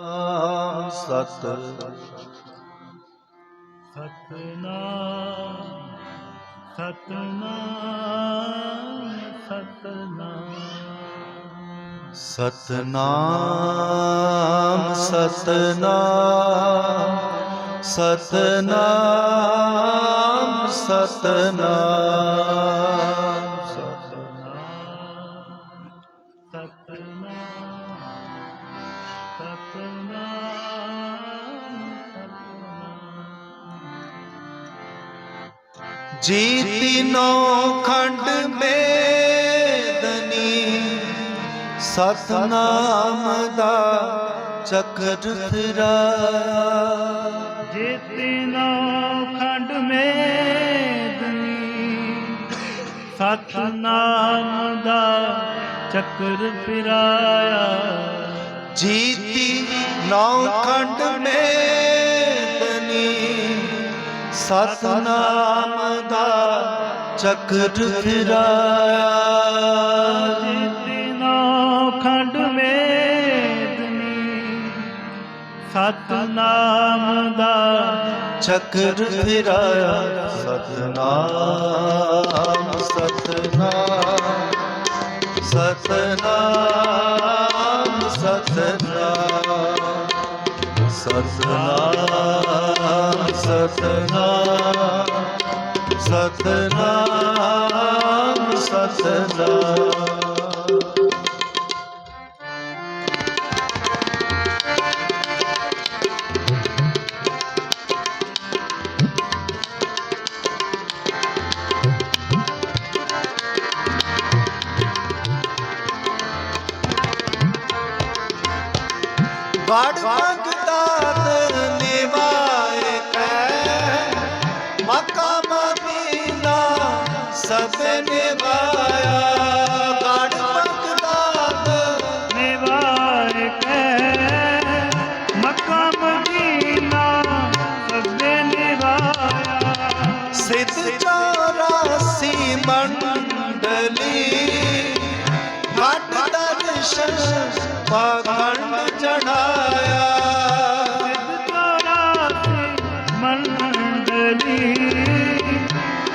ਸਤ ਸਤਨਾਮ ਸਤਨਾਮ ਸਤਨਾਮ ਸਤਨਾਮ। ਸਤਨਾਮ ਸਤਨਾਮ ਸਤਨਾਮ ਜੀ ਤਿਨੋ ਖੰਡ ਮੇਦਨੀ ਸਤਨਾਮ ਦਾ ਚੱਕਰ ਫਿਰਾਇਆ। ਜਿਤਨਾ ਖੰਡ ਮੇਦਨੀ ਸਤਨਾਮ ਦਾ ਚੱਕਰ ਫਿਰਾਇਆ। ਜੀਤੀ ਨੌ ਖੰਡ ਮੇਦਨੀ ਸਤਨਾਮ ਦਾ ਚੱਕਰ ਫਿਰਾਇਆ। ਜਿਤਨਾ ਖੰਡ ਮੇਦਨੀ ਸਤਨਾਮ ਦਾ ਚੱਕਰ ਫਿਰਾਇਆ। ਸਤਨਾਮ ਸਤਨਾਮ ਸਤਨਾਮ। ਸਤਨਾਮ ਸਤਨਾਮ ਸਤਨਾਮ। ਸਤਨਾਮ ਸਤਨਾਮ ਵੜ ਪਾਖੰਡ ਚੜਾਇਆ ਚੌਰਾਸੀ ਮੰਡਲੀ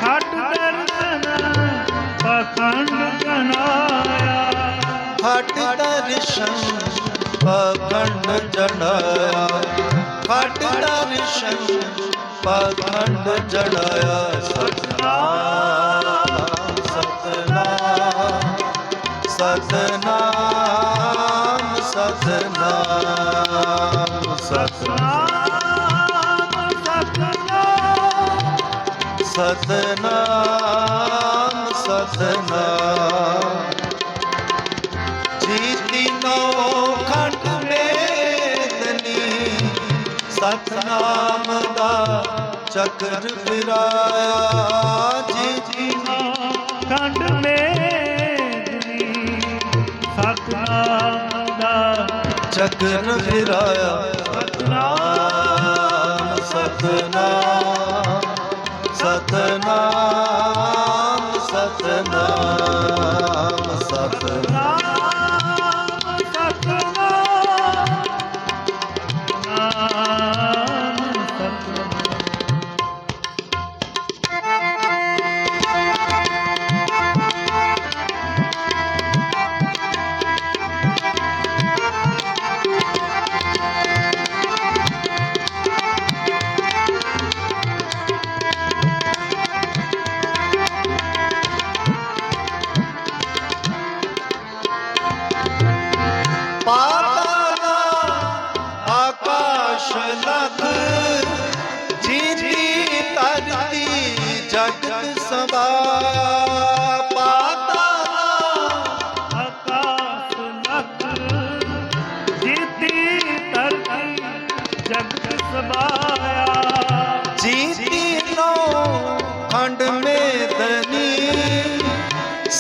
ਹਟ ਦਰਸ਼ਨ ਪਖੰਡ ਜਨਾਇਆ ਹਟ ਦਰਸ਼ਨ ਪਖੰਡ ਜੜਾਇਆ ਹਟ ਦਰਸ਼ਨ ਪਖੰਡ ਜੜਾਇਆ ਸਤਨਾਮ ਸਤਨਾਮ ਸਤਨਾਮ। ਸਤਨਾਮ ਸਤਨਾਮ ਸਤਨਾਮ। ਸਤਨਾਮ ਜੀਤੀ ਨੋ ਖੰਡ ਮੇਦਨੀ ਸਤਨਾਮ ਦਾ ਚੱਕਰ ਫਿਰਾਇਆ ਚੱਕਰ ਫਿਰਾਇਆ। ਸਤਨਾਮ ਸਤਨਾਮ ਸਤਨਾਮ ਸਤਨਾਮ ਸਤਨਾਮ।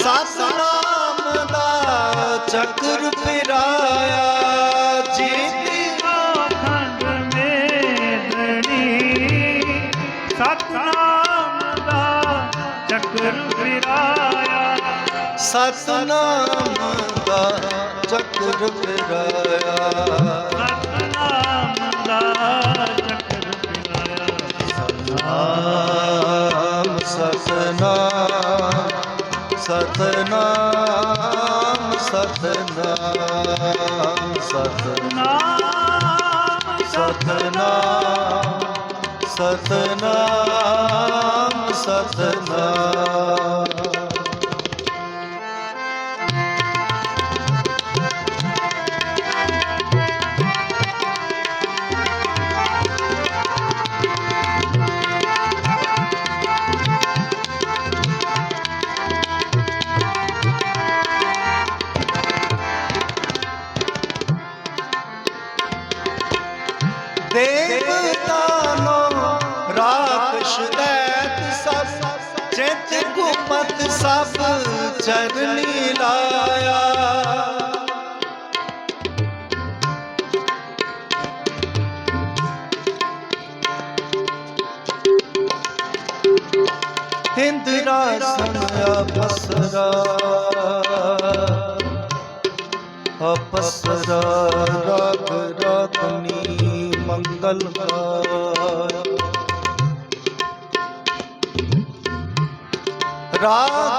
ਸਤਨਾਮ ਦਾ ਚੱਕਰ ਫਿਰਾਇਆ ਜੀਤਿਆ ਖੰਡ ਮੇਦਣੀ ਸਤਨਾਮ ਦਾ ਚੱਕਰ ਫਿਰਾਇਆ। ਸਤਨਾਮ ਦਾ ਚੱਕਰ ਫਿਰਾਇਆ। ਸਤਨਾਮ ਦਾ ਚੱਕਰ ਫਿਰਾਇਆ। ਸਤਨਾਮ ਸਤਨਾਮ ਸਤਨਾਮ ਸਤਨਾਮ। ਸਤਨਾਮ ਸਤਨਾਮ ਸਤਨਾਮ। चरनी लाया। हिंदरा सनया पसरा। अपसरा रात रातनी मंगल रात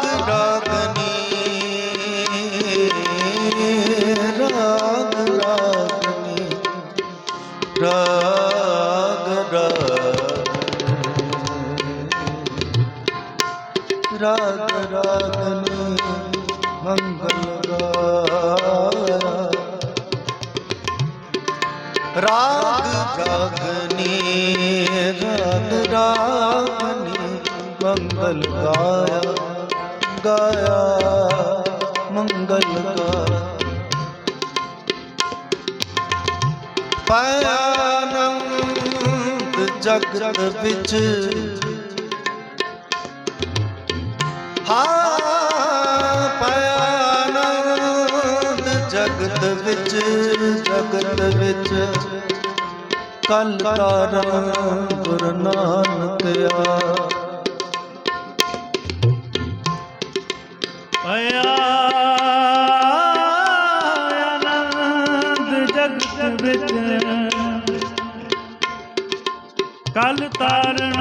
ਜਗਤ ਵਿੱਚ। ਹਾ ਪਿਆਨੰਦ ਜਗਤ ਵਿੱਚ ਜਗਤ ਵਿੱਚ। ਕਲ ਕਰਮ ਗੁਰ ਨਾਨਕ ਆ ਪਿਆ ਤਾਰਨ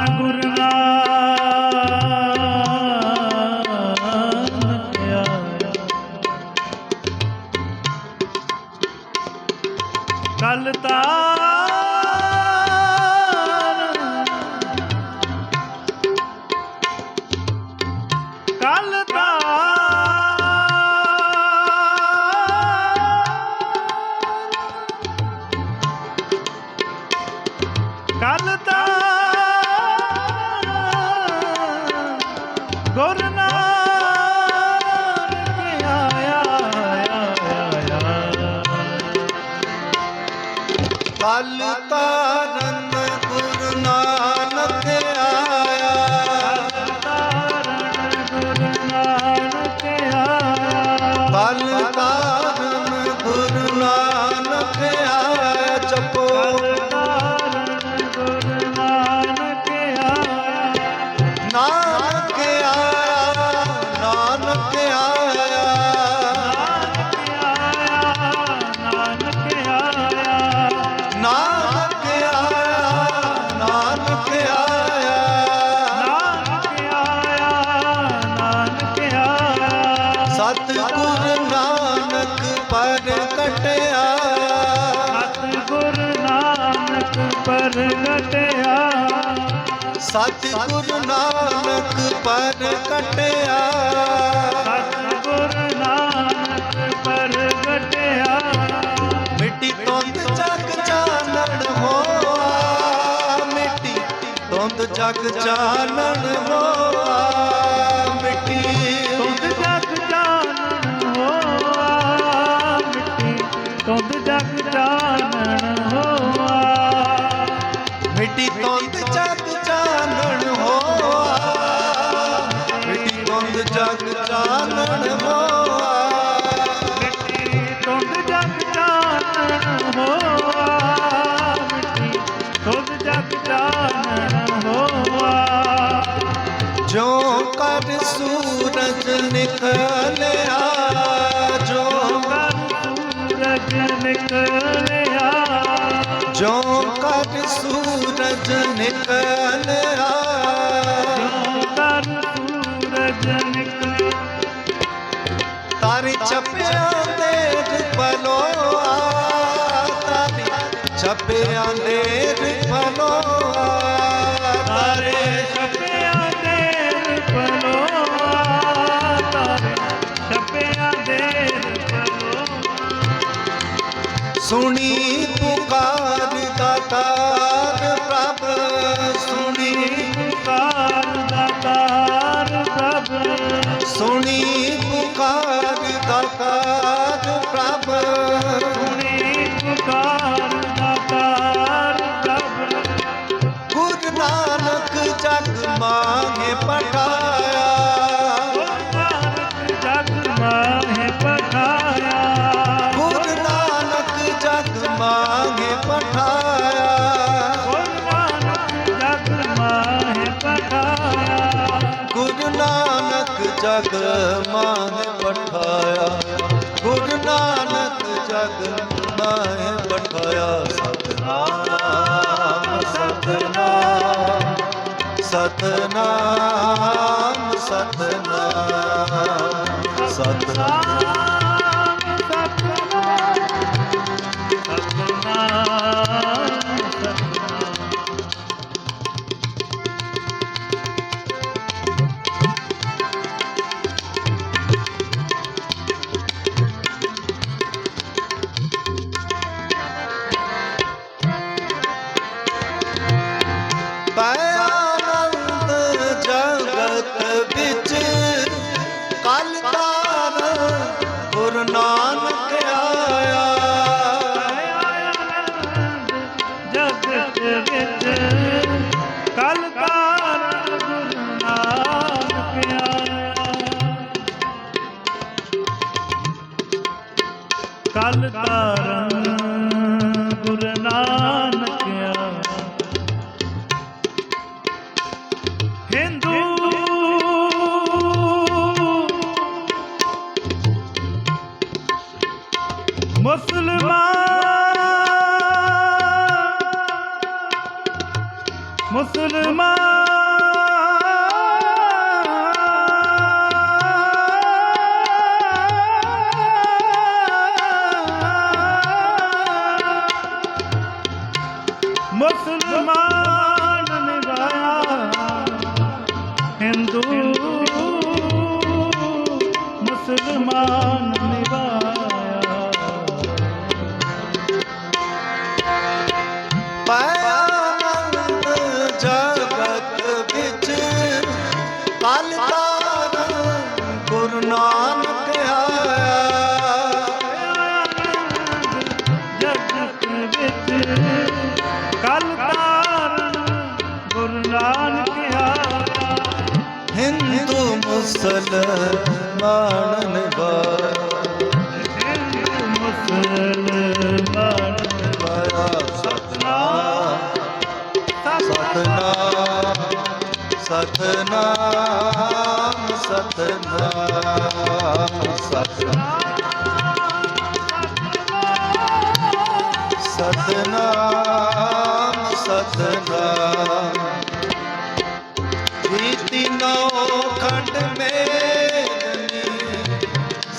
ਸਤਿਗੁਰ ਨਾਨਕ ਪਰ ਕਟਿਆ ਮਿੱਟੀ ਤੁੰਦ ਜਗ ਜਾਣਨ ਹੋਆ। ਮਿੱਟੀ ਹੋਆ। ਤਾਰੀ ਛਪਿਆਂ ਦੇ ਪਲੋ ਤਾਰੀ ਛਪਿਆਂ ਦੇ ਸੁਣੀ ਜਗ ਮਾਹੇ ਪਠਾਇਆ। ਗੁਰੂ ਨਾਨਕ ਜਗ ਮਾਂਗੇ ਪਠਾਇਆ ਗੁਰੂ ਨਾਨਕ ਜਗ ਮਾਂਗੇ ਪਠਾਇਆ। ਸਤਨਾਮ ਸਤਨਾਮ ਸਤਨਾਮ ਸਤਨਾਮ ਸਤਨਾਮ। ਮੁਸਲਮਾਨ ਮੁਸਲਮਾਨ। ਹਿੰਦੂ ਮੁਸਲਮਾਨ ਨਿਭਾਇਆ ਹਿੰਦੂ ਮੁਸਲਮਾਨ ਪਾਇਆ ਸਤਨਾਮ ਸਤਨਾਮ ਸਤਨਾਮ ਸਤਨਾਮ ਸਤਨਾਮ ਸਤਨਾਮ ਸਤਨਾਮ।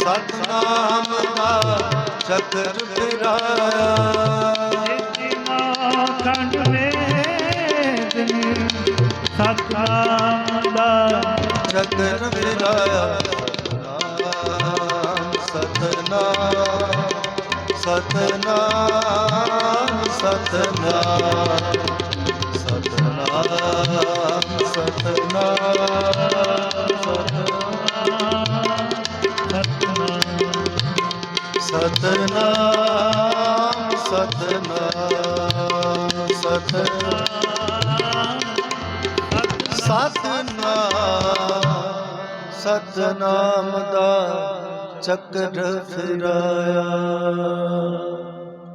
ਸਤਨਾਮ ਦਾ ਸ਼ਤਰ ਫਿਰਾਇਆ ਜਿਨਾ ਕੰਡ ਵੇਦਨ ਸਤਨਾਮ ਦਾ ਸ਼ਤਰ ਫਿਰਾਇਆ ਸਤਨਾਮ ਸਤਨਾਮ ਸਤਨਾਮ ਸਤਨਾਮ ਦਾ ਚੱਕਰ ਫਿਰਾਇਆ।